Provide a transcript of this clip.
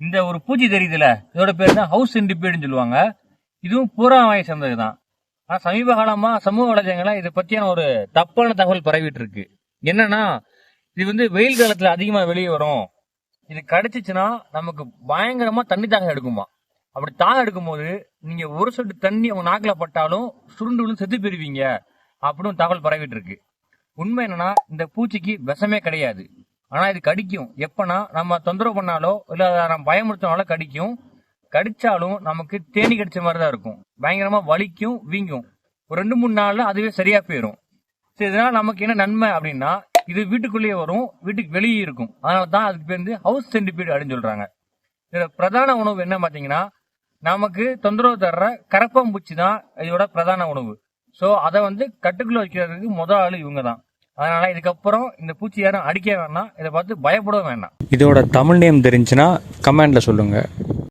இந்த ஒரு பூச்சி தெரியுதுல? இதோட பேர் தான் ஹவுஸ் சென்டிபீடுன்னு சொல்லுவாங்க. இதுவும் பூரா வாயை சேர்ந்தது தான் ஆனால் சமீப காலமாக சமூக வலைதளங்கள இதை பற்றியான ஒரு தப்பான தகவல் பரவிட்டு இருக்கு. என்னன்னா இது வந்து வெயில் காலத்தில் அதிகமாக வெளியே வரும். இது கடிச்சிச்சுன்னா நமக்கு பயங்கரமாக தண்ணி தாகம் எடுக்குமா? அப்படி தாகம் எடுக்கும்போது நீங்கள் ஒரு சொட்டு தண்ணி உங்கள் நாக்கில் பட்டாலும் சுருண்டு விழுந்து செத்து பெறுவீங்க அப்படின்னு தகவல் பரவிட்டு இருக்கு. உண்மை என்னன்னா இந்த பூச்சிக்கு விஷமே கிடையாது. ஆனால் இது கடிக்கும். எப்போனா நம்ம தொந்தரவு பண்ணாலோ இல்லை அதை நம்ம பயமுறுத்தினாலோ கடிக்கும். கடிச்சாலும் நமக்கு தேனி கடிச்ச மாதிரி தான் இருக்கும். பயங்கரமாக வலிக்கும் வீங்கும். ஒரு ரெண்டு மூணு நாளில் அதுவே சரியாக போயிடும் சரி இதனால் நமக்கு என்ன நன்மை அப்படின்னா இது வீட்டுக்குள்ளேயே வரும் வீட்டுக்கு வெளியே இருக்கும். அதனால தான் அதுக்கு பேர் வந்து ஹவுஸ் சென்டிபீடு அப்படின்னு சொல்கிறாங்க இதில் பிரதான உணவு என்ன பார்த்தீங்கன்னா நமக்கு தொந்தரவு தர்ற கரப்பாம்பூச்சி தான் இதோட பிரதான உணவு. ஸோ அதை வந்து கட்டுக்குள்ளே வைக்கிறதுக்கு முதல் ஆள் இவங்க தான் அதனால இதுக்கப்புறம் இந்த பூச்சி யாரும் அடிக்க வேண்டாம் இதை பார்த்து பயப்பட வேண்டாம் இதோட தமிழ் நேம் தெரிஞ்சுன்னா கமெண்ட்ல சொல்லுங்க.